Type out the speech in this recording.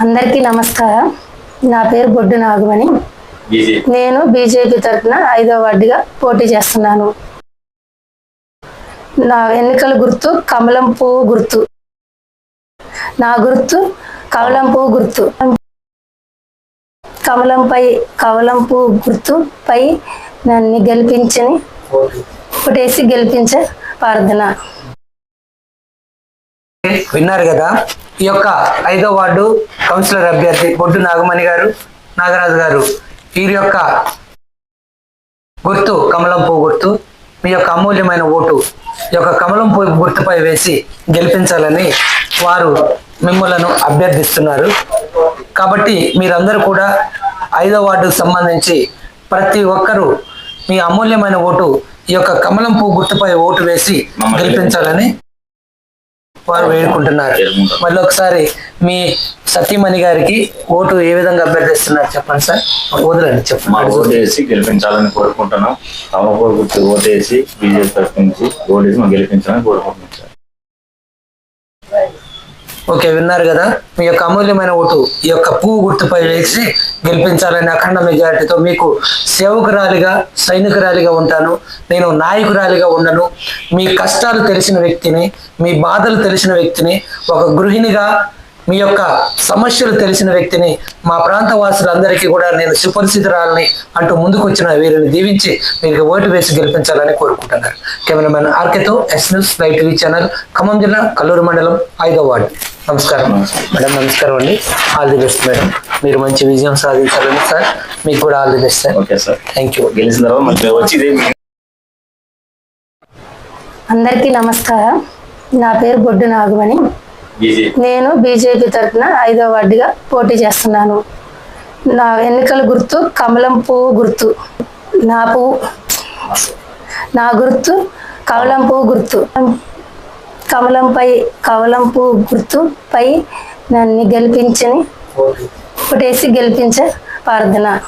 అందరికీ నమస్కారం. నా పేరు బొడ్డు నాగమణి. నేను బీజేపీ తరఫున ఐదో వార్డుగా పోటీ చేస్తున్నాను. నా ఎన్నికల గుర్తు కమలం పువ్వు గుర్తు. నా గుర్తు కమలం పువ్వు గుర్తు. కమలంపై కమలం పువ్వు గుర్తుపై నన్ను గెలిపించని ఒకటేసి గెలిపించే ప్రార్థన. విన్నారు కదా? ఈ యొక్క ఐదో వార్డు కౌన్సిలర్ అభ్యర్థి బొడ్డు నాగమణి గారు నాగరాజు గారు. వీరి యొక్క గుర్తు కమలం పువ్వు గుర్తు మీ యొక్క అమూల్యమైన ఓటు ఈ యొక్క కమలం పువ్వు గుర్తుపై వేసి గెలిపించాలని వారు మిమ్మలను అభ్యర్థిస్తున్నారు. కాబట్టి మీరందరూ కూడా ఐదో వార్డుకు సంబంధించి ప్రతి ఒక్కరూ మీ అమూల్యమైన ఓటు ఈ యొక్క కమలం పువ్వు గుర్తుపై ఓటు వేసి గెలిపించాలని వారు వేడుకుంటున్నారు. మళ్ళీ ఒకసారి మీ సతీమణి గారికి ఓటు ఏ విధంగా అభ్యర్థిస్తున్నారు చెప్పండి సార్? వదలండి మా చెప్పండి ఓటు వేసి గెలిపించాలని కోరుకుంటున్నాం. అమ్మపూర్ గుర్తు ఓటేసి బీజేపీ తరఫు నుంచి ఓటేసి మనం గెలిపించాలని కోరుకుంటున్నాం సార్. ఓకే విన్నారు కదా? మీ యొక్క అమూల్యమైన ఓటు ఈ యొక్క పువ్వు గుర్తుపై వేసి గెలిపించాలని అఖండ మెజారిటీతో మీకు సేవకురాలిగా సైనికురాలిగా ఉంటాను. నేను నాయకురాలిగా ఉండను. మీ కష్టాలు తెలిసిన వ్యక్తిని మీ బాధలు తెలిసిన వ్యక్తిని ఒక గృహిణిగా మీ యొక్క సమస్యలు తెలిసిన వ్యక్తిని మా ప్రాంత వాసులందరికీ కూడా నేను సుపరిచితురాలని అంటూ ముందుకు వచ్చిన వీరిని దీవించి మీకు ఓటు వేసి గెలిపించాలని కోరుకుంటున్నారు. Cameraman ఆర్కెతో S news live TV channel Khammam జిల్లా కల్లూరు మండలం ఐదో వార్డు. నమస్కారం. మేడం నమస్కారం అండి. All the best madam. మీరు మంచి విజయం సాధించాలని సార్. మీకు కూడా all the best sir okay sir thank you గెలిచిన తర్వాత అందరికీ నమస్కారం. నా పేరు బొడ్డు నాగమణి. నేను బీజేపీ తరఫున ఐదో వార్డుగా పోటీ చేస్తున్నాను. నా ఎన్నికల గుర్తు కమలం పువ్వు గుర్తు. నా పువ్వు నా గుర్తు కమలం పువ్వు గుర్తు. కమలంపై కమలం పువ్వు గుర్తుపై నన్ను గెలిపించని ఒకటేసి గెలిపించే ప్రార్థన.